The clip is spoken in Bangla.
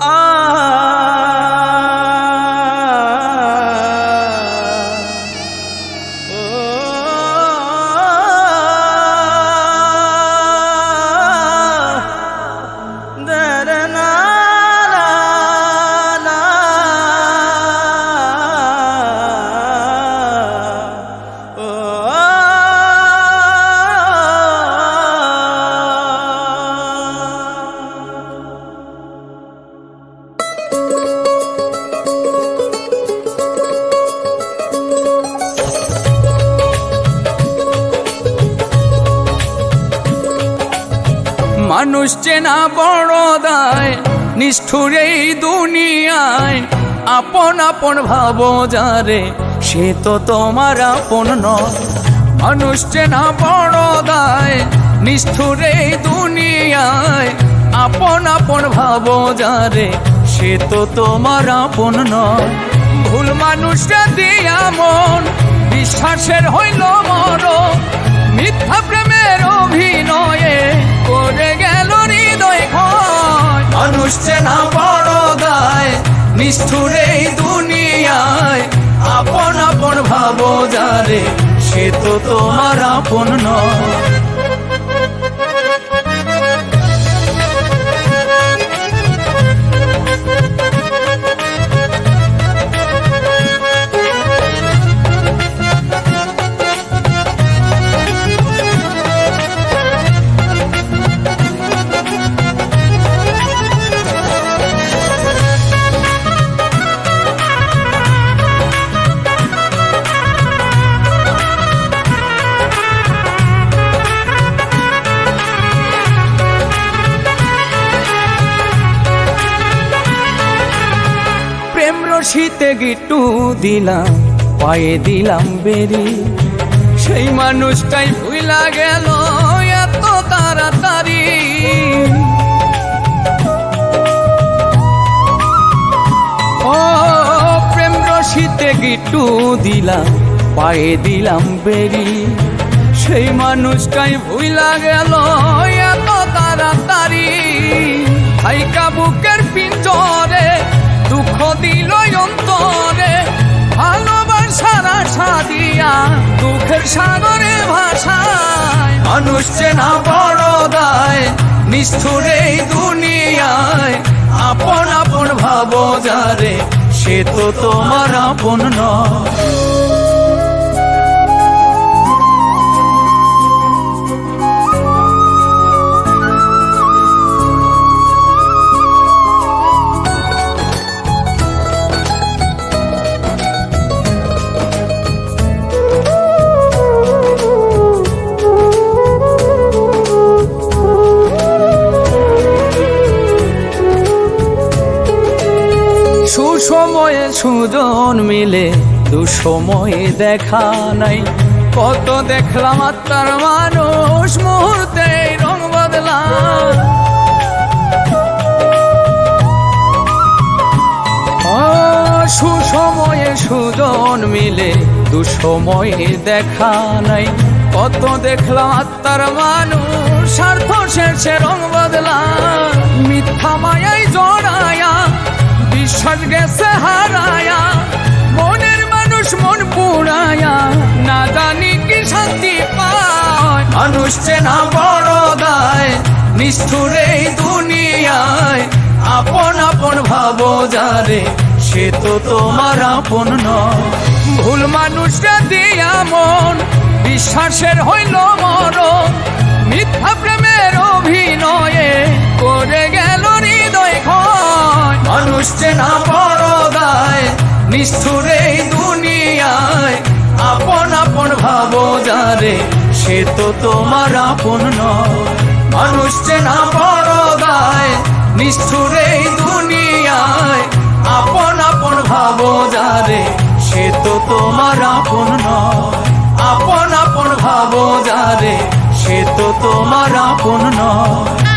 Oh. মানুষ চেনা বড় দায়, নিষ্ঠুর এই দুনিয়ায়। আপন আপন ভাবো যারে, সে তো তোমার আপন নয়। মানুষ চেনা বড় দায়, নিষ্ঠুর এই দুনিয়ায়। আপন আপন ভাবো যারে, সে তো তোমার আপন নয়। ভুল মানুষটা দিয়া মন বিশ্বাসের হইল মর মিথ্যা প্রেমের অভিনয়ে করে নিষ্ঠুর এই দুনিয়ায় আপন আপন ভাব যারে সে তো তোমার আপন নয়। রশিতে গিটু দিলাম, পায়ে দিলাম বেরি। সেই মানুষটাই ভুইলা গেল এত তাড়াতাড়ি। ও, প্রেম রশিতে গিটু দিলাম, পায়ে দিলাম বেরি। সেই মানুষটাই ভুইলা গেল এত তাড়াতাড়ি। হাইকা বুকের দুঃখের সাগরে ভাষায়, মানুষ চেনা বড় দায় নিষ্ঠুর এই দুনিয়ায়। আপন আপন ভাব যারে, সে তো তোমার আপন নয়। সুসময়ে সুজন মিলে, দুসময়ে দেখা নাই। কত দেখলাম আত্মার মানুষ, মুহূর্তে রং বদলা। সুসময়ে সুজন মিলে, দুসময়ে দেখা নাই। কত দেখলাম আত্মার মানুষ, স্বার্থ শেষে রং বদলা। গেছে হারায়া মনের মানুষ মন পুড়ায়া না জানি কি শান্তি পায়। মানুষ চেনা বড় দায় নিষ্ঠুর এই দুনিয়ায়। আপন আপন ভাবো যারে, সে তো তোমার আপন নয়। ভুল মানুষটা দিয়া মন বিশ্বাসের হইল মর মিথ্যা প্রেমের অভিনয়ে করে গেল হৃদয় ক্ষয়। মানুষ চেনা নিষ্ঠুর দুনিয়ায় আপন আপন ভাবো যারে, সে তো তোমার আপন নয়। মানুষ চেনা বড় দায় নিষ্ঠুর দুনিয়ায় আপন আপন ভাবো যারে, সে তো তোমার আপন আপন আপন ভাবো যারে, সে তো তোমার আপন নয়।